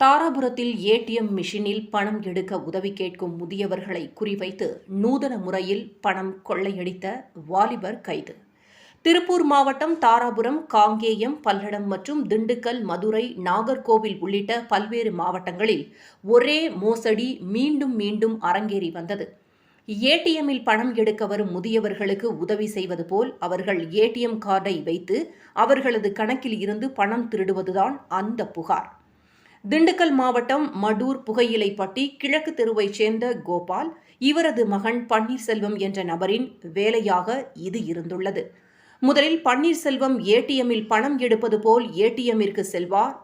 தாராபுரத்தில் ATM மிஷினில் பணம் எடுக்க உதவி கேட்கும் முதியவர்களை குறிவைத்து நூதன முறையில் பணம் கொள்ளையடித்த வாலிபர் கைது. திருப்பூர் மாவட்டம் தாராபுரம் காங்கேயம் பல்லடம் மற்றும் திண்டுக்கல் மதுரை நாகர்கோவில் உள்ளிட்ட பல்வேறு மாவட்டங்களில் ஒரே மோசடி மீண்டும் மீண்டும் அரங்கேறி வந்தது. ஏடிஎம்மில் பணம் எடுக்க வரும் முதியவர்களுக்கு உதவி செய்வது போல் அவர்கள் ஏடிஎம் கார்டை வைத்து அவர்களது கணக்கில் இருந்து பணம் திருடுவதுதான் அந்த புகார். திண்டுக்கல் மாவட்டம் மடூர் புகையிலைப்பட்டி கிழக்கு தெருவைச் சேர்ந்த கோபால் இவரது மகன் பன்னீர்செல்வம் என்ற நபரின் வேலையாக இது இருந்துள்ளது. முதலில் பன்னீர்செல்வம் ஏடிஎம்மில் பணம் எடுப்பது போல் ஏடிஎம்மிற்கு செல்வார்.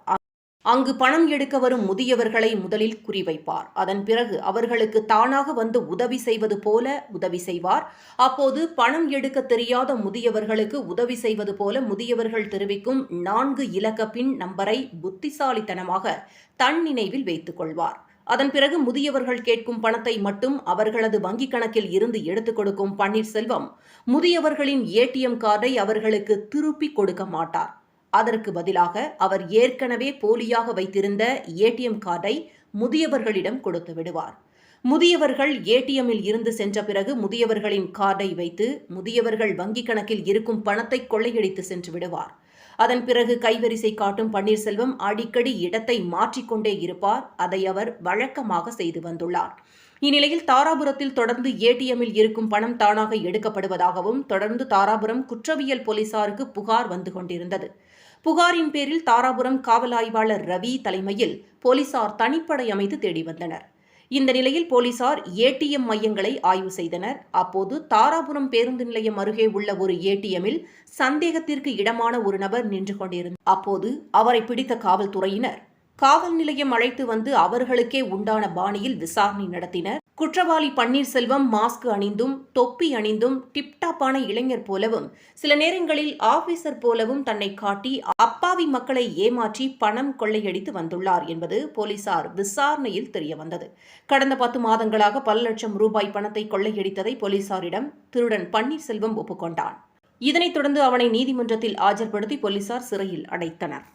அங்கு பணம் எடுக்க வரும் முதியவர்களை முதலில் குறிவைப்பார். அதன் பிறகு அவர்களுக்கு தானாக வந்து உதவி செய்வது போல உதவி செய்வார். அப்போது பணம் எடுக்க தெரியாத முதியவர்களுக்கு உதவி செய்வது போல முதியவர்கள் தெரிவிக்கும் நான்கு இலக்க பின் நம்பரை புத்திசாலித்தனமாக தன் நினைவில் வைத்துக் கொள்வார். அதன் பிறகு முதியவர்கள் கேட்கும் பணத்தை மட்டும் அவர்களது வங்கிக் கணக்கில் இருந்து எடுத்துக் கொடுக்கும் பன்னீர்செல்வம் முதியவர்களின் ஏடிஎம் கார்டை அவர்களுக்கு திருப்பி கொடுக்க மாட்டார். அதற்கு பதிலாக அவர் ஏற்கனவே போலியாக வைத்திருந்த ஏடிஎம் கார்டை முதியவர்களிடம் கொடுத்து விடுவார். முதியவர்கள் ஏடிஎம்மில் இருந்து சென்ற பிறகு முதியவர்களின் கார்டை வைத்து முதியவர்கள் வங்கிக் கணக்கில் இருக்கும் பணத்தை கொள்ளையடித்து சென்று விடுவார். அதன் பிறகு கைவரிசை காட்டும் பன்னீர்செல்வம் அடிக்கடி இடத்தை மாற்றிக்கொண்டே இருப்பார். அதை அவர் வழக்கமாக செய்து வந்துள்ளார். இந்நிலையில் தாராபுரத்தில் தொடர்ந்து ஏடிஎம்மில் இருக்கும் பணம் தானாக எடுக்கப்படுவதாகவும் தொடர்ந்து தாராபுரம் குற்றவியல் போலீசாருக்கு புகார் வந்து கொண்டிருந்தது. புகாரின் பேரில் தாராபுரம் காவல் ஆய்வாளர் ரவி தலைமையில் போலீசார் தனிப்படை அமைத்து தேடி வந்தனர். இந்த நிலையில் போலீசார் ஏடிஎம் மையங்களை ஆய்வு செய்தனர். அப்போது தாராபுரம் பேருந்து நிலையம் அருகே உள்ள ஒரு ஏடிஎம்மில் சந்தேகத்திற்கு இடமான ஒரு நபர் நின்று கொண்டிருந்தார் அப்போது அவரை பிடித்த காவல்துறையினர் காவல் நிலையம் அழைத்து வந்து அவர்களுக்கே உண்டான பாணியில் விசாரணை நடத்தினர். குற்றவாளி பன்னீர்செல்வம் மாஸ்க் அணிந்தும் தொப்பி அணிந்தும் டிப்டாப்பான இளைஞர் போலவும் சில நேரங்களில் ஆபீசர் போலவும் தன்னை காட்டி அப்பாவி மக்களை ஏமாற்றி பணம் கொள்ளையடித்து வந்துள்ளார் என்பது போலீசார் விசாரணையில் தெரியவந்தது. கடந்த பத்து மாதங்களாக பல லட்சம் ரூபாய் பணத்தை கொள்ளையடித்ததை போலீசாரிடம் திருடன் பன்னீர்செல்வம் ஒப்புக்கொண்டான். இதனைத் தொடர்ந்து அவனை நீதிமன்றத்தில் ஆஜர்படுத்தி போலீசார் சிறையில் அடைத்தனர்.